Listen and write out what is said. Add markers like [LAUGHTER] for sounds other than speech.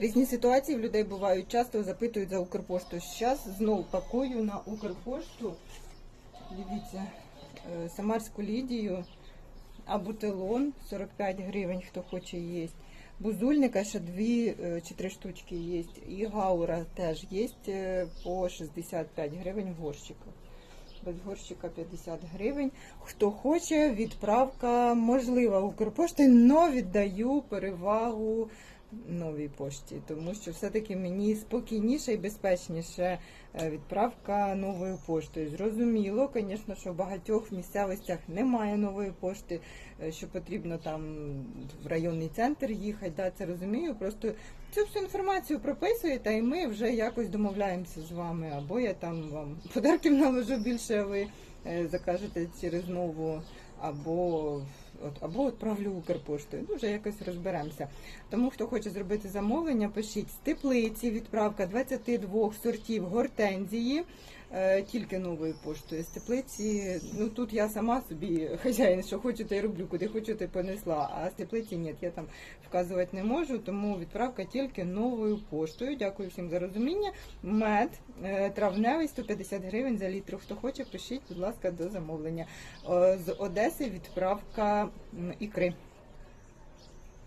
Різні ситуації в людей бувають, часто запитують за Укрпошту. Зараз знову пакую на Укрпошту. Дивіться, е, Самарську Лідію, абутилон 45 гривень, хто хоче їсть. Бузульника ще дві е, чи три штучки є. І гаура теж є е, по 65 гривень в горщиках. Без горщика 50 гривень. Хто хоче, відправка можлива Укрпошти, але віддаю перевагу новій пошті, тому що все-таки мені спокійніше і безпечніше е, відправка новою поштою. Зрозуміло, звісно, що в багатьох місцевостях немає нової пошти, е, що потрібно там в районний центр їхати. Да, це розумію. Просто цю всю інформацію прописуєте, і ми вже якось домовляємося з вами. Або я там вам [LAUGHS] подарків наложу більше, а ви е, закажете через нову, або от, або відправлю Укрпоштою. Ну, вже якось розберемося. Тому хто хоче зробити замовлення, пишіть з теплиці, відправка 22 сортів гортензії. е, Тільки новою поштою з теплиці. Ну тут я сама собі [LAUGHS] хазяїн, що хочу, то й роблю, куди хочу, то й понесла. А з теплиці ні, я там вказувати не можу, тому відправка тільки новою поштою. Дякую всім за розуміння. Мед е, травневий 150 гривень за літр. Хто хоче, пишіть, будь ласка, до замовлення. Е, З Одеси відправка м, ікри.